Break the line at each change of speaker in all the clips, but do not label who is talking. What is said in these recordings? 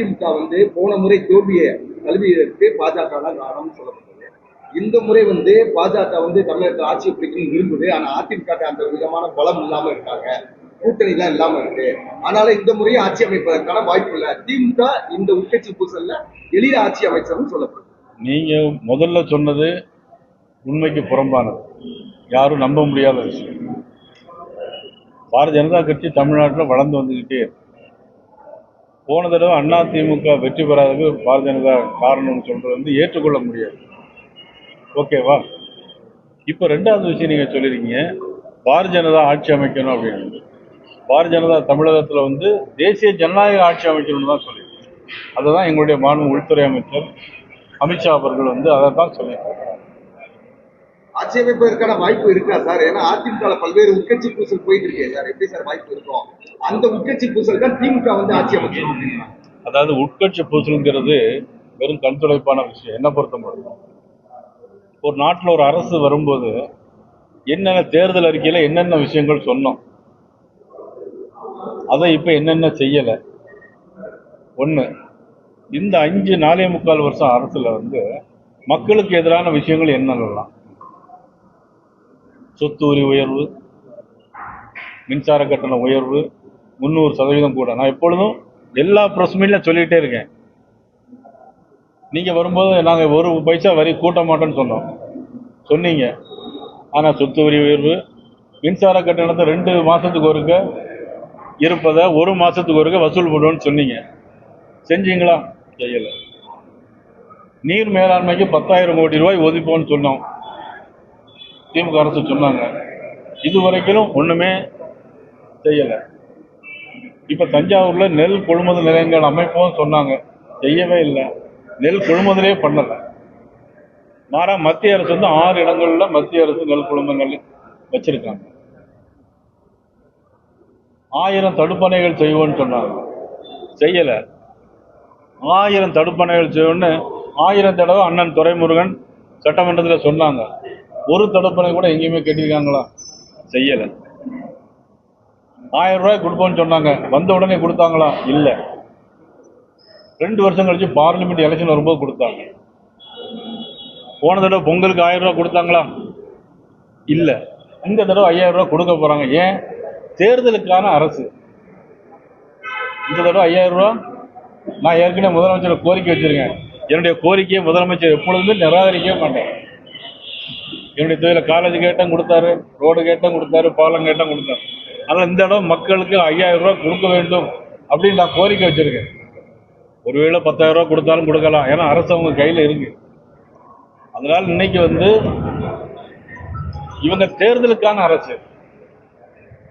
அதிமுக வந்து போன முறை தோல்வியை கல்வியதற்கு பாஜக தான் காரணம்னு சொல்லப்பட்டது. இந்த முறை வந்து பாஜக வந்து தமிழகத்தில் ஆட்சியை பிடிக்கணும் விரும்புது. ஆனால் அதிமுக அந்த விதமான பலம் இல்லாமல் இருக்காங்க. கூட்டணி எல்லாம் இல்லாம இருக்கு. அதனால இந்த முறையும் ஆட்சி அமைப்பதற்கான வாய்ப்பு இல்லை. திமுக இந்த உட்கட்சி பூசல்ல எளிய ஆட்சி அமைச்சர்னு சொல்லப்படுது.
நீங்க முதல்ல சொன்னது உண்மைக்கு புறம்பானது. யாரும் நம்ப முடியாத விஷயம். பாரதிய ஜனதா கட்சி தமிழ்நாட்டில் வளர்ந்து வந்துக்கிட்டே இருக்கு. போன தடவை அண்ணா திமுக வெற்றி பெறாததுக்கு பாரதிய ஜனதா காரணம்னு சொல்றது வந்து ஏற்றுக்கொள்ள முடியாது. ஓகேவா இப்போ ரெண்டாவது விஷயம் நீங்கள் சொல்லியிருக்கீங்க. பாரதிய ஜனதா ஆட்சி அமைக்கணும் அப்படின்னு. பாரதிய ஜனதா தமிழகத்தில் வந்து தேசிய ஜனநாயக ஆட்சி அமைக்கணும்னு தான் சொல்லியிருக்கோம் அதை தான் எங்களுடைய மாநில உள்துறை அமைச்சர் அமித்ஷா அவர்கள் வந்து அதை தான் சொல்லியிருக்காங்க
ஆட்சி அமைப்பதற்கான வாய்ப்பு இருக்கா சார்? ஏன்னா அதிமுக பல்வேறு உட்கட்சி பூசல் போயிட்டு இருக்கே சார். எப்படி சார் வாய்ப்பு இருக்கும் அந்த உட்கட்சி பூசல் தான் திமுக வந்து ஆட்சி அப்படின்றாங்க
அதாவது உட்கட்சி பூசலுங்கிறது வெறும் கண்துடைப்பான விஷயம். என்ன பொறுத்த முடியும் ஒரு நாட்டில் ஒரு அரசு வரும்போது என்னென்ன தேர்தல் அறிக்கையில் என்னென்ன விஷயங்கள் சொன்னோம்? அதை இப்போ என்னென்ன செய்யலை? ஒன்று இந்த அஞ்சு நாலே முக்கால் வருஷம் அரசில் வந்து மக்களுக்கு எதிரான விஷயங்கள் என்னென்னலாம்? சொத்து வரி உயர்வு மின்சார கட்டண உயர்வு முந்நூறு சதவீதம் கூட. நான் எப்பொழுதும் எல்லா ப்ரெஸ் மீட்லையும் சொல்லிகிட்டே இருக்கேன். நீங்கள் வரும்போது நாங்கள் ஒரு பைசா வரி கூட்ட மாட்டோம்னு சொன்னோம். சொன்னீங்க. ஆனால் சொத்து வரி உயர்வு மின்சார கட்டணத்தை ரெண்டு மாதத்துக்கு ஒருக்க இருப்பதை ஒரு மாதத்துக்கு ஒருக்க வசூல் பண்ணுவோன்னு சொன்னீங்க. செஞ்சீங்களா? செய்யலை. நீர் மேலாண்மைக்கு பத்தாயிரம் கோடி ரூபாய் ஒதுப்போன்னு சொன்னோம். திமுக அரசு சொன்னாங்க. இது வரைக்கும் ஒன்றுமே செய்யலை. இப்போ தஞ்சாவூரில் நெல் கொள்முதல் நிலையங்கள் அமைப்போம் சொன்னாங்க. செய்யவே இல்லை. நெல் கொள்முதலே பண்ணலை. மாறா மத்திய அரசு வந்து ஆறு இடங்கள்ல மத்திய அரசு நெல் கொள்முதல் வச்சிருக்காங்க. ஆயிரம் தடுப்பணைகள் செய்வோம்னு சொன்னாங்க. செய்யலை. ஆயிரம் தடுப்பணைகள் செய்வோம்னு ஆயிரம் தடவை அண்ணன் துரைமுருகன் சட்டமன்றத்தில் சொன்னாங்க. ஒரு தடுப்பணை கூட எங்கேயுமே கட்டியிருக்காங்களா? செய்யலை. ஆயிரம் ரூபாய் கொடுப்போம்னு சொன்னாங்க. வந்த உடனே கொடுத்தாங்களா? இல்லை. ரெண்டு வருஷம் கழிச்சு பார்லிமெண்ட் எலெக்ஷன் வரும்போது கொடுத்தாங்க. போன தடவை பொங்கலுக்கு ஆயிரம் ரூபாய் கொடுத்தாங்களா? இல்லை. இந்த தடவை ஐயாயிரம் ரூபாய் கொடுக்க போறாங்க. ஏன்? தேர்தலுக்கான அரசு. இந்த தடவை ஐயாயிரம் ரூபாய் நான் ஏற்கனவே முதலமைச்சர் கோரிக்கை வச்சிருக்கேன். என்னுடைய கோரிக்கையை முதலமைச்சர் எப்பொழுதுமே நிராகரிக்கவே மாட்டேன் என்னுடைய தொழில காலேஜ் கேட்டும் கொடுத்தாரு ரோடு கேட்டும் கொடுத்தாரு பாலம் கேட்டும் கொடுத்தாரு. அதனால் இந்த இடம் மக்களுக்கு ஐயாயிரம் ரூபாய் கொடுக்க வேண்டும் அப்படின்னு நான் கோரிக்கை வச்சிருக்கேன். ஒருவேளை பத்தாயிரம் ரூபாய் கொடுத்தாலும் கொடுக்கலாம். ஏன்னா அரசு அவங்க கையில் இருக்கு. அதனால் இன்னைக்கு வந்து இவங்க தேர்தலுக்கான அரசு.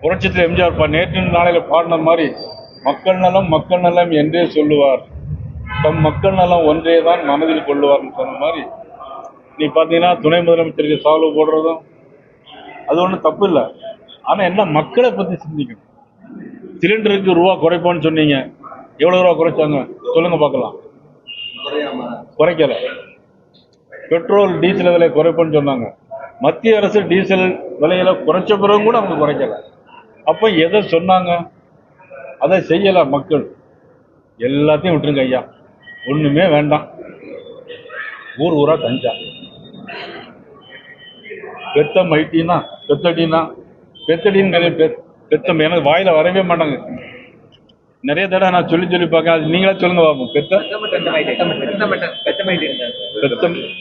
புரட்சித்தில் எம்ஜிஆர் பா நேற்று நாளையில பாடின மாதிரி மக்கள் நலம் மக்கள் நலம் என்றே சொல்லுவார். தம் மக்கள் நலம் ஒன்றே தான் மனதில் கொள்ளுவார்னு சொன்ன மாதிரி நீ பார்த்தீங்கன்னா துணை முதலமைச்சருக்கு சால்வ் போடுறதும் அது ஒன்றும் தப்பு இல்லை. ஆனால் என்ன மக்களை பற்றி சிந்திக்கணும். சிலிண்டருக்கு ரூபா குறைப்போன்னு சொன்னீங்க. எவ்வளோ ரூபா குறைச்சாங்க? சொல்லுங்க பார்க்கலாம்.
குறையாம
குறைக்கல. பெட்ரோல் டீசல் விலை குறைப்போன்னு சொன்னாங்க. மத்திய அரசு டீசல் விலையில குறைச்ச பிறகு கூட அவங்க குறைக்கல. அப்போ எதை சொன்னாங்க? அதை செய்யலை மக்கள். எல்லாத்தையும் விட்டுருங்க ஐயா. ஒன்றுமே வேண்டாம். ஊர் ஊராக கஞ்சா. பெத்த மைட்டினா பெத்தடினா பெத்தடின்னு பெத்- பெத்தம் எனக்கு வாயில வரவே மாட்டாங்க. நிறைய தடவை நான் சொல்லி சொல்லி பார்க்க அது நீங்களா சொல்லுங்க பாப்போம் பெத்த?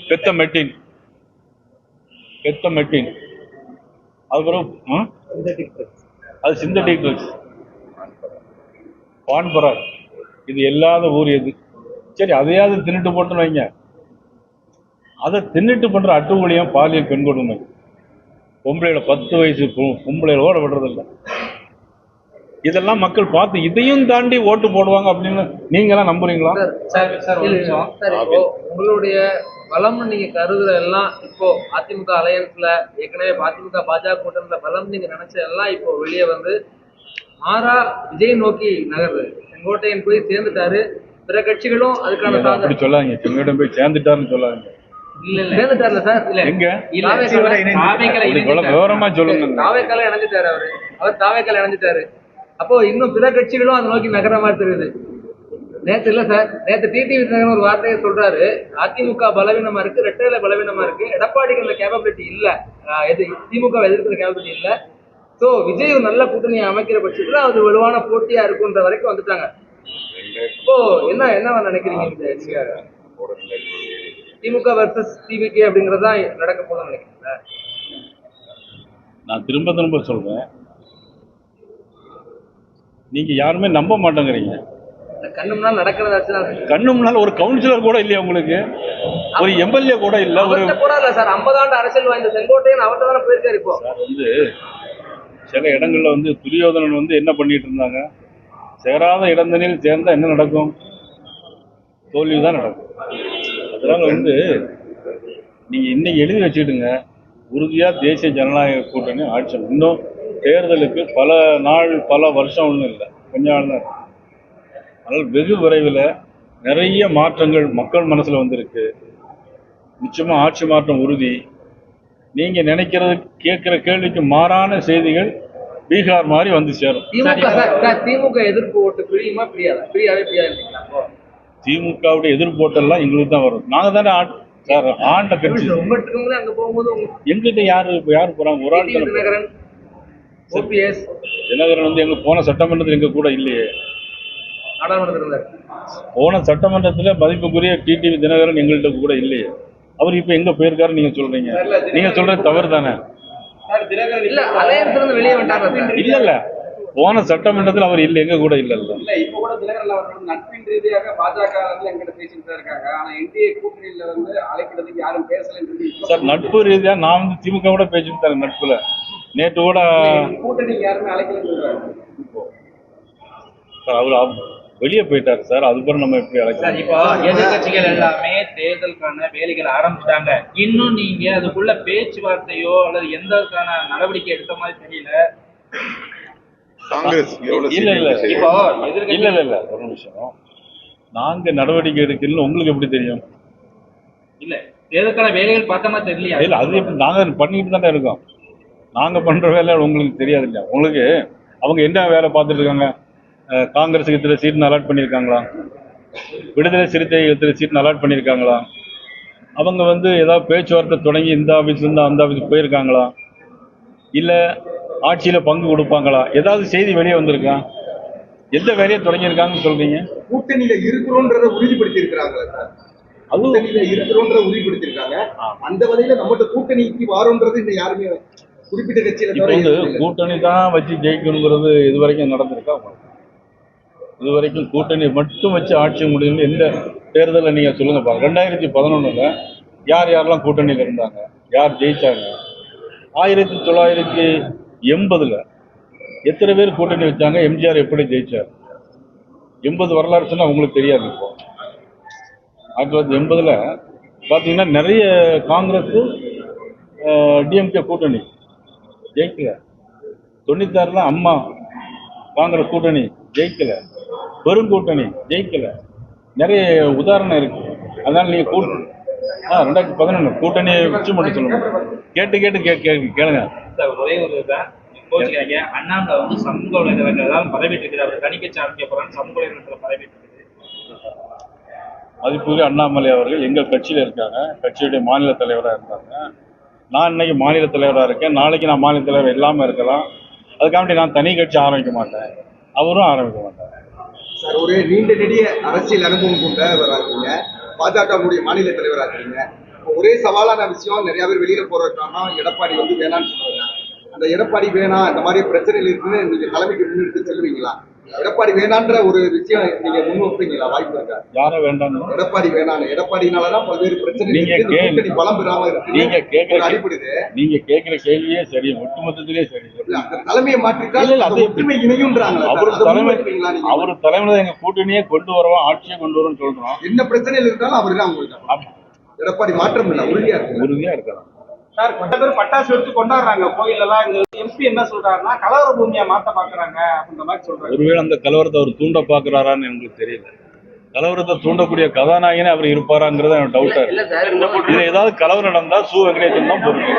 பெத்த மெட்டின் பெத்த மெட்டின் அதுக்கப்புறம் அது சிந்தட்டிக் ட்ரக்ஸ் பான்பராக் இது இல்லாத ஊர் எது? சரி அதையாவது தின்னுட்டு போட்டுன்னு வைங்க. அதை தின்னுட்டு பண்ற அட்டுவழியம் பாலியல் பெண் கொடுமை பொம்பளையோட பத்து வயசு பொம்பளையோட விடுறதில்ல. இதெல்லாம் மக்கள் பார்த்து இதையும் தாண்டி ஓட்டு போடுவாங்க அப்படின்னு நம்புறீங்களா?
நிமிஷம். சார் இப்போ உங்களுடைய பலம்னு நீங்க கருதுற எல்லாம் இப்போ அதிமுக அலையன்ஸ்ல ஏற்கனவே அதிமுக பாஜக கூட்டணியில பலம் நீங்க நினைச்ச எல்லாம் இப்போ வெளியே வந்து மாறா விஜய் நோக்கி நகருது செங்கோட்டையன் போய் சேர்ந்துட்டாரு. பிற கட்சிகளும் அதுக்கான
சொல்லாதீங்க. செங்கோட்டையன் போய் சேர்ந்துட்டாருன்னு சொல்லாதீங்க.
இல்ல இல்ல. சேர்ந்துட்டார்ல சார். இல்ல.
எங்க? விவரமா சொல்லுங்க
தாவேக்கால இணைஞ்சிட்டாரு அவரு. அவர் தாவேக்கால இணைஞ்சிட்டாரு அப்போ இன்னும் பிற கட்சிகளும் அதை நோக்கி நகர மாதிரி தெரியுது. நேத்து இல்ல சார். நேத்து டிடிவி தினகரன் ஒரு வார்த்தையை சொல்றாரு. அதிமுக பலவீனமா இருக்கு ரெட்டையில பலவீனமா இருக்கு. எடப்பாடிக்கு அந்த கேப்பபிலிட்டி இல்ல. எது திமுக எதிர்க்கிற கேப்பபிலிட்டி இல்ல. சோ விஜய் நல்ல கூட்டணி அமைக்கிற பட்சத்துல அது வலுவான போட்டியா இருக்குன்ற வரைக்கும் வந்துட்டாங்க. இப்போ என்ன என்ன நினைக்கிறீங்க திமுக வர்சஸ் டிவிகே அப்படிங்கறது தான் நடக்க போகுதுன்னு நினைக்கிறீங்களா?
நான் திரும்ப திரும்ப சொல்றேன். நீங்க யாருமே நம்ப மாட்டேங்கிறீங்க.
கண்ணு முன்னால் நடக்கிறதாச்சுதான்
கண்ணு முன்னால் ஒரு கவுன்சிலர் கூட இல்லையா உங்களுக்கு? ஒரு எம்எல்ஏ கூட இல்ல ஒரு
அவர்கிட்ட கூட இல்ல சார். ஐம்பது ஆண்டு அரசியல் வாய்ந்த செங்கோட்டையன் அவர்கிட்ட தானே போயிருக்காரு இப்போ.
வந்து சில இடங்கள்ல வந்து துரியோதனன் வந்து என்ன பண்ணிட்டு இருந்தாங்க? சேராத இடந்தனில் சேர்ந்தா என்ன நடக்கும்? தோல்வி தான் நடக்கும். அதனால வந்து நீங்க இன்னைக்கு எழுதி வச்சுக்கிடுங்க உறுதியா தேசிய ஜனநாயக கூட்டணி ஆட்சி இன்னும் தேர்தலுக்கு பல நாள் பல வருஷம் ஒன்றும் இல்லை. கொஞ்ச நாள் தான் அதனால் வெகு விரைவில் நிறைய மாற்றங்கள் மக்கள் மனசுல வந்திருக்கு. நிச்சயமா ஆட்சி மாற்றம் உறுதி. நீங்க நினைக்கிறது கேட்குற கேள்விக்கு மாறான செய்திகள் பீகார் மாதிரி வந்து சேரும்.
திமுக எதிர்ப்பு ஓட்டு பிரியுமா பிரியாதா? பிரியாவே பிரியாது
திமுகவுடைய எதிர்ப்போட்டெல்லாம் எங்களுக்கு தான் வரும். நாங்க தானே ஆட்- சார் ஆண்ட கட்சி. எங்கிட்ட யாரு யாரு போறாங்க? ஒரு ஆள்.
தினகரன்
வந்து எங்க போன சட்டமன்றத்தில் எங்க கூட இல்லையே. போன சட்டமன்றத்துல மதிப்புக்குரிய டிடிவி தினகரன் எங்கள்கிட்ட கூட இல்லையே. அவர் இப்ப எங்க போயிருக்காரு நீங்க சொல்றீங்க. நீங்க சொல்றது தவறு தானே
இல்ல
இல்ல. போன சட்டமன்றத்தில் அவர் இல்ல எங்க கூட இல்லல்ல
இல்ல. இப்ப கூட தினகரன் அவர்கள் நட்பின் ரீதியாக பாஜக எங்கிட்ட பேசிட்டு தான் இருக்காங்க. ஆனா என்டிஏ கூட்டணியில வந்து அழைக்கிறதுக்கு யாரும் பேசலன்றது
சார் நட்பு ரீதியா நான் வந்து திமுக கூட பேசிட்டு தரேன் நட்புல. நேற்று கூட
கூட்டணிக்கு யாருமே அழைக்கலன்னு
சார் அவர் அவ- வெளியே போயிட்டாரு சார். அதுக்கப்புறம் நம்ம எப்படி
சார்
அழைக்கலாம்
இப்போ எதிர்கட்சிகள் எல்லாமே தேர்தலுக்கான வேலைகளை ஆரம்பிச்சிட்டாங்க. இன்னும் நீங்க அதுக்குள்ள பேச்சுவார்த்தையோ அல்லது எந்தக்கான நடவடிக்கை எடுத்த மாதிரி தெரியல.
காங்கிரஸ்
இல்ல இல்ல இல்ல. இல்ல இல்ல ஒரு நிமிஷம். நாங்க நடவடிக்கை எடுக்கலன்னு உங்களுக்கு எப்படி தெரியும்?
இல்ல. தேர்தலுக்கான வேலைகள் பார்த்தோமா தெரியலையா?
இல்ல அது எப்படி நாங்க பண்ணிட்டு தானே இருக்கோம். நாங்க பண்ற வேலை உங்களுக்கு தெரியாது இல்லையா உங்களுக்கு அவங்க என்ன வேலை பார்த்துட்டு இருக்காங்க? அஹ், காங்கிரஸுக்கு இத்தனை சீட் அலாட் பண்ணியிருக்காங்களா? விடுதலை சிறுத்தை இத்தனை சீட் அலாட் பண்ணியிருக்காங்களா? அவங்க வந்து ஏதாவது பேச்சுவார்த்தை தொடங்கி இந்த ஆஃபீஸ்ல இருந்து அந்த ஆஃபீஸ் போயிருக்காங்களா? இல்ல ஆட்சியில பங்கு கொடுப்பாங்களா? ஏதாவது செய்தி வெளியே வந்திருக்கா? எந்த வேலையை தொடங்கியிருக்காங்கன்னு சொல்றீங்க?
கூட்டணியில இருக்கிறோன்றத உறுதிப்படுத்தி இருக்கிறாங்களா சார் கூட்டணியில இருக்கிறோன்றத உறுதிப்படுத்தி இருக்காங்க அந்த வகையில நம்மகிட்ட கூட்டணிக்கு வாரோன்றது இந்த யாருமே குறிப்பிட்ட கட்சியில
வந்து. கூட்டணி தான் வச்சு ஜெயிக்கணுங்கிறது இது வரைக்கும் நடந்திருக்கா? இது வரைக்கும் கூட்டணி மட்டும் வச்சு ஆட்சி முடியும்னு எந்த தேர்தலில் நீங்கள் சொல்லுங்க பாருங்க. ரெண்டாயிரத்தி பதினொன்றில் யார் யாரெல்லாம் கூட்டணியில் இருந்தாங்க? யார் ஜெயிச்சாங்க? ஆயிரத்தி தொள்ளாயிரத்தி எண்பதுல. எத்தனை பேர் கூட்டணி வச்சாங்க? எம்ஜிஆர் எப்படி ஜெயிச்சார்? எண்பது வரலாறு சொன்னா உங்களுக்கு தெரியாது இப்போ. ஆயிரத்தி தொள்ளாயிரத்தி எண்பதுல பார்த்தீங்கன்னா நிறைய காங்கிரஸ் டிஎம்கே கூட்டணி ஜெயிக்கல. தொண்ணூத்தாறுல அம்மா காங்கிரஸ் கூட்டணி ஜெயிக்கல. பெருங்கூட்டணி ஜெயிக்கல. நிறைய உதாரணம் இருக்கு. அதனால நீங்க கூட்டணி ஆ ரெண்டாயிரத்தி பதினொன்று கூட்டணியை வச்சு மட்டும் சொல்லுங்க. கேட்டு கேட்டு கே கே- கேளுங்க.
சார் ஒரே ஒரு கோச்சிக்கிறாங்க அண்ணாமலை வந்து சமூக வலைதளங்கள் தான் பரவிட்டு இருக்குது அவர் தணிக்கை ஆரம்பிக்க போறான்னு சமூக வலைதளத்துல பரவிட்டு இருக்குது
மதிப்புரிய அண்ணாமலை அவர்கள் எங்கள் கட்சியில் இருக்காங்க. கட்சியுடைய மாநில தலைவராக இருந்தாங்க. நான் இன்னைக்கு மாநில தலைவராக இருக்கேன். நாளைக்கு நான் மாநில தலைவர் இல்லாமல் இருக்கலாம். அதுக்காண்டி நான் தனி கட்சி ஆரம்பிக்க மாட்டேன். அவரும் ஆரம்பிக்க மாட்டார்.
சார் ஒரு நீண்ட நெடிய அரசியல் அனுபவம் கொண்டவரா இருக்கீங்க. பாஜகவுடைய மாநில தலைவரா இருக்கீங்க. ஒரே சவாலான விஷயம் நிறைய பேர் வெளியில போறதுனா எடப்பாடி வந்து வேணாம்னு சொல்றாங்க. அந்த எடப்பாடி வேணாம் இந்த மாதிரி பிரச்சனைகள் இருக்குன்னு நீங்க தலைமைக்கு முன்னெடுத்து செல்வீங்களா எடப்பாடி வேணான்ற ஒரு விஷயம் நீங்க முன் வைப்பீங்களா? வாய்ப்பு இருக்கா?
யாரை வேண்டாம்
எடப்பாடி வேணாம் எடப்பாடினாலதான் பல்வேறு பிரச்சனை
நீங்க
பலம் பெறாம இருக்கு.
நீங்க கேட்கிற
அடிப்படுது
நீங்க கேட்கிற கேள்வியே சரி ஒட்டுமொத்தத்திலே சரி.
அந்த தலைமையை மாற்றிட்டால்
அது
ஒற்றுமை இணையும்ன்றாங்களா.
அவர் தலைமை
முன்வைப்பீங்களா?
அவர் தலைமையில எங்க கூட்டணியே கொண்டு வருவோம் ஆட்சியை கொண்டு வருவோம்னு சொல்றோம்.
என்ன பிரச்சனையில் இருந்தாலும் அவரு தான் உங்களுக்கு எடப்பாடி மாற்றம் இல்ல உறுதியா இருக்கு
உறுதியா இருக்கலாம்.
சார் பல பேர் பட்டாசு வச்சு கொண்டாடுறாங்க. கோயில் எல்லாம் இந்த எம்பி என்ன சொல்றாருன்னா கலவர பூமியா மாத்த பாக்குறாங்க அப்படின்ற மாதிரி சொல்றாரு.
ஒருவேளை அந்த கலவரத்தை அவர் தூண்ட பாக்குறாரான்னு எனக்கு தெரியல. கலவரத்தை தூண்டக்கூடிய கதாநாயகனே அவர் இருப்பாராங்கிறது எனக்கு டவுட்டா
இல்ல
இருக்கு இதுல ஏதாவது கலவரம் நடந்தா சு வெங்கடேசன் தான் பொறுப்பு.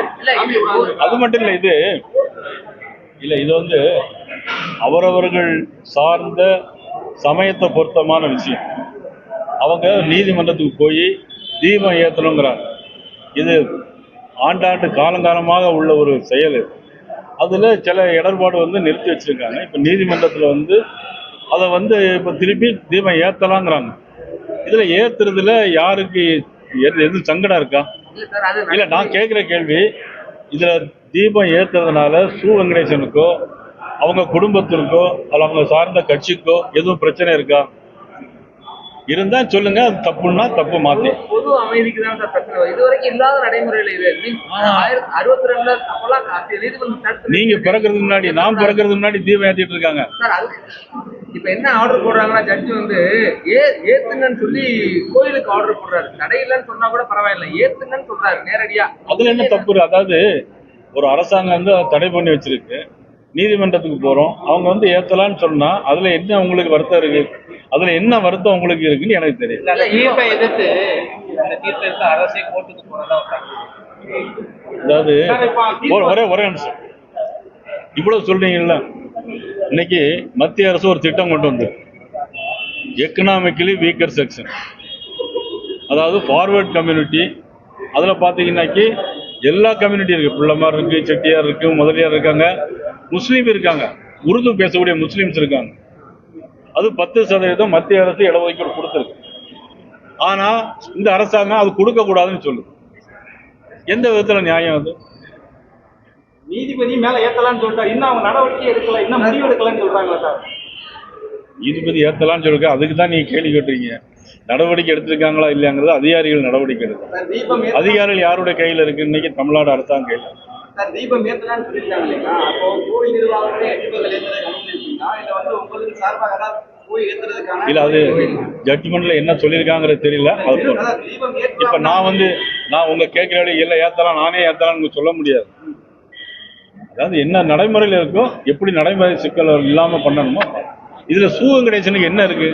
அது மட்டும் இல்ல இது இல்ல இது வந்து அவரவர்கள் சார்ந்த சமயத்தை பொருத்தமான விஷயம். அவங்க நீதிமன்றத்துக்கு போய் தீபம் ஏற்றணுங்கிறாங்க இது ஆண்டாண்டு காலங்காலமாக உள்ள ஒரு செயல். அதுல சில இடர்பாடு வந்து நிறுத்தி வச்சிருக்காங்க. இப்ப நீதிமன்றத்துல வந்து அதை வந்து இப்ப திருப்பி தீபம் ஏத்தலாங்கிறாங்க. இதுல ஏத்துறதுல யாருக்கு எது எது சங்கடம் இருக்கா?
இல்ல
நான் கேட்கிற கேள்வி இதுல தீபம் ஏத்துறதுனால சு வெங்கடேசனுக்கோ அவங்க குடும்பத்திற்கோ அல்ல அவங்க சார்ந்த கட்சிக்கோ எதுவும் பிரச்சனை இருக்கா? இருந்தா சொல்லுங்க அது தப்புன்னா தப்பு மாத்தி.
பொது- அமைதிக்கு தான் சார் பிரச்சனை வருது. இது வரைக்கும் இல்லாத நடைமுறையில இது அறுபத்தி ரெண்டுல அப்பெல்லாம்
நீங்க பிறக்கிறதுக்கு முன்னாடி நான் பிறக்கிறதுக்கு முன்னாடி தீபம் ஏத்திட்டு இருக்காங்க.
சார் அது இப்ப என்ன ஆர்டர் போடுறாங்கன்னா ஜட்ஜி வந்து ஏ ஏத்துங்கன்னு சொல்லி கோயிலுக்கு ஆர்டர் போடுறாரு. தடையில்லைன்னு சொன்னா கூட பரவாயில்ல. ஏத்துங்கன்னு சொல்றாரு நேரடியா.
அதுல என்ன தப்பு? அதாவது ஒரு அரசாங்கம் வந்து தடை பண்ணி வச்சிருக்கு. நீதிமன்றத்துக்கு போறோம். அவங்க வந்து ஏத்தலாம்னு சொன்னா அதுல என்ன உங்களுக்கு வருத்தம் இருக்கு? அதுல என்ன வருத்தம் உங்களுக்கு இருக்குன்னு எனக்கு தெரியும். அதாவது ஒரு- ஒரே நிமிஷம். இவ்வளவு சொல்றீங்கல்ல? இன்னைக்கு மத்திய அரசு ஒரு திட்டம் கொண்டு வந்து எக்கனாமிக்கலி வீக்கர் செக்ஷன் அதாவது ஃபார்வர்ட் கம்யூனிட்டி அதில் பார்த்தீங்கன்னாக்கி எல்லா கம்யூனிட்டி இருக்கு. பிள்ளைமார் இருக்கு செட்டியார் இருக்கு முதலியார் இருக்காங்க. முஸ்லீம் இருக்காங்க. உருது பேசக்கூடிய முஸ்லீம்ஸ் இருக்காங்க. அது பத்து சதவீதம் மத்திய அரசு இடஒதுக்கீடு கொடுத்துருக்கு. ஆனா இந்த அரசாங்கம் அது கொடுக்க கூடாதுன்னு சொல்லுது. எந்த விதத்துல நியாயம் அது?
நீதிபதி மேல ஏத்தலாம்னு சொல்லிட்டாரு இன்னும் அவங்க நடவடிக்கை எடுக்கல இன்னும் முடிவு எடுக்கலன்னு சொல்றாங்களா சார்.
நீதிபதி ஏத்தலாம்னு சொல்லிருக்க அதுக்கு தான் நீங்க கேள்வி கேட்டுறீங்க நடவடிக்கை எடுத்திருக்காங்களா இல்லையாங்கிறது அதிகாரிகள் நடவடிக்கை எடுக்கும் அதிகாரிகள் யாருடைய கையில் இருக்கு? இன்னைக்கு தமிழ்நாடு அரசாங்க கையில். இருக்கு.
சார் தீபம் ஏத்தலாம்னு சொல்லியிருக்காங்க இல்லைங்களா? அப்போ கோயில் நிர்வாகமே தீபங்கள் ஏத்துறதுக்கு அனுமதிப்பீங்களா இல்ல வந்து உங்களுக்கு சார்பாக ஏதாவது போய் ஏத்துறதுக்கான
இல்ல அது ஜட்ஜ்மெண்ட்ல என்ன சொல்லியிருக்காங்கிறது தெரியல. இப்ப நான் வந்து நான் உங்க கேட்கிற இல்ல ஏத்தலாம் நானே ஏத்தலாம்னு சொல்ல முடியாது. அதாவது என்ன நடைமுறையில இருக்கோ எப்படி நடைமுறை சிக்கல் இல்லாம பண்ணணுமோ இதுல சூ வெங்கடேசனுக்கு என்ன இருக்கு?